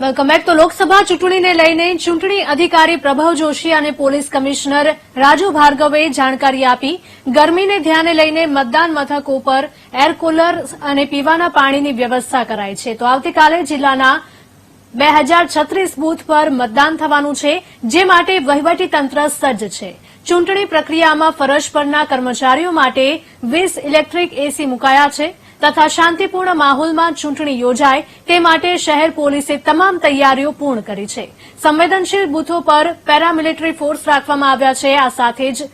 Welcome back. તો લોકસભા ચૂંટણીને લઈને ચૂંટણી અધિકારી પ્રભવ જોશી અને પોલીસ કમિશનર રાજુ ભાર્ગવે જાણકારી આપી. ગરમીને ધ્યાને લઈને મતદાન મથકો પર એર કુલર અને પીવાના પાણીની વ્યવસ્થા કરાઈ છે. તો આવતીકાલે જિલ્લાના બે હજાર છત્રીસ બૂથ પર મતદાન થવાનું છે, જે માટે વહીવટીતંત્ર સજ્જ છે. ચૂંટણી પ્રક્રિયામાં ફરજ પરના કર્મચારીઓ માટે વીસ ઇલેક્ટ્રિક એસી મુકાયા છે. તથા શાંતિપૂર્ણ માહોલમાં ચૂંટણી યોજાય તે માટે શહેર પોલીસે તમામ તૈયારીઓ પૂર્ણ કરી છે. સંવેદનશીલ બૂથો પર પેરામિલિટરી ફોર્સ રાખવામાં આવ્યા છે. આ સાથે જ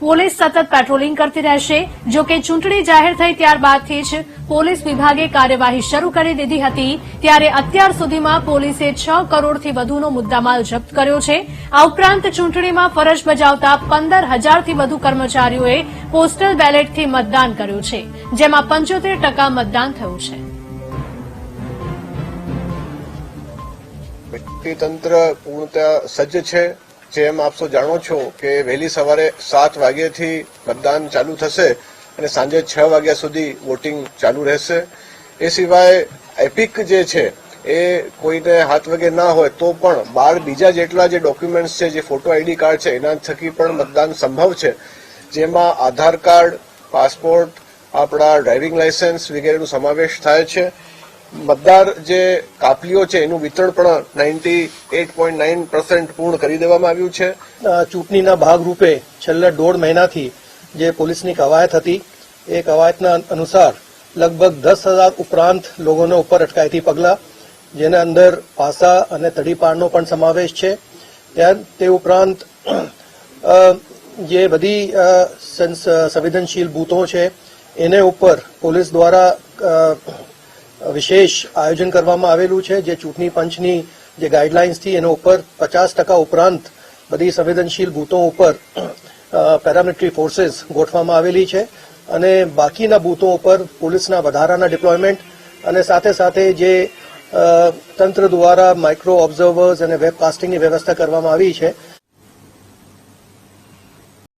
પોલીસ સતત પેટ્રોલિંગ કરતી રહેશે. જો કે ચૂંટણી જાહેર થઈ ત્યારબાદથી જ પોલીસ વિભાગે કાર્યવાહી શરૂ કરી દીધી હતી. ત્યારે અત્યાર સુધીમાં પોલીસે છ કરોડથી વધુનો મુદ્દામાલ જપ્ત કર્યો છે. આ ઉપરાંત ચૂંટણીમાં ફરજ બજાવતા પંદર હજારથી વધુ કર્મચારીઓએ પોસ્ટલ બેલેટથી મતદાન કર્યું છે, જેમાં પંચોતેર ટકા મતદાન થયું છે. તંત્ર પૂર્ણતા સજ્જ છે. જેમ આપ સૌ જાણો છો કે વહેલી સવારે સાત વાગ્યાથી મતદાન ચાલુ થશે અને સાંજે છ વાગ્યા સુધી વોટિંગ ચાલુ રહેશે. એ સિવાય એપિક જે છે, એ કોઈને હાથ વગે ના હોય તો પણ બાર બીજા જેટલા જે ડોક્યુમેન્ટ્સ છે, જે ફોટો આઈડી કાર્ડ છે, એના થકી પણ મતદાન સંભવ છે. જેમાં આધાર કાર્ડ, પાસપોર્ટ, આપણા ડ્રાઇવિંગ લાયસન્સ વગેરેનો સમાવેશ થાય છે. મતદાર જે કાપલીઓ છે, એનું વિતરણ પણ નાઇન્ટી એટ પોઈન્ટ નાઇન પૂર્ણ કરી દેવામાં આવ્યું છે. ચૂંટણીના ભાગરૂપે છેલ્લા દોઢ મહિનાથી જે પોલીસની કવાયત હતી, એ કવાયતના અનુસાર લગભગ દસ હજાર ઉપરાંત લોકોને ઉપર અટકાયતી પગલાં, જેના અંદર પાસા અને તડીપારનો પણ સમાવેશ છે. ત્યાં તે ઉપરાંત જે બધી સંવેદનશીલ બૂથો છે, એને ઉપર પોલીસ દ્વારા વિશેષ આયોજન કરવામાં આવેલું છે, જે ચૂંટણી પંચની જે ગાઈડલાઇન્સથી એના ઉપર પચાસ ટકા ઉપરાંત બધી સંવેદનશીલ બૂથો ઉપર પેરામિલિટરી ફોર્સીસ ગોઠવવામાં આવેલી છે અને બાકીના બૂથો ઉપર પોલીસના વધારાના ડિપ્લોયમેન્ટ અને સાથે સાથે જે તંત્ર દ્વારા માઇક્રો ઓબ્ઝર્વર્સ અને વેબકાસ્ટિંગની વ્યવસ્થા કરવામાં આવી છે.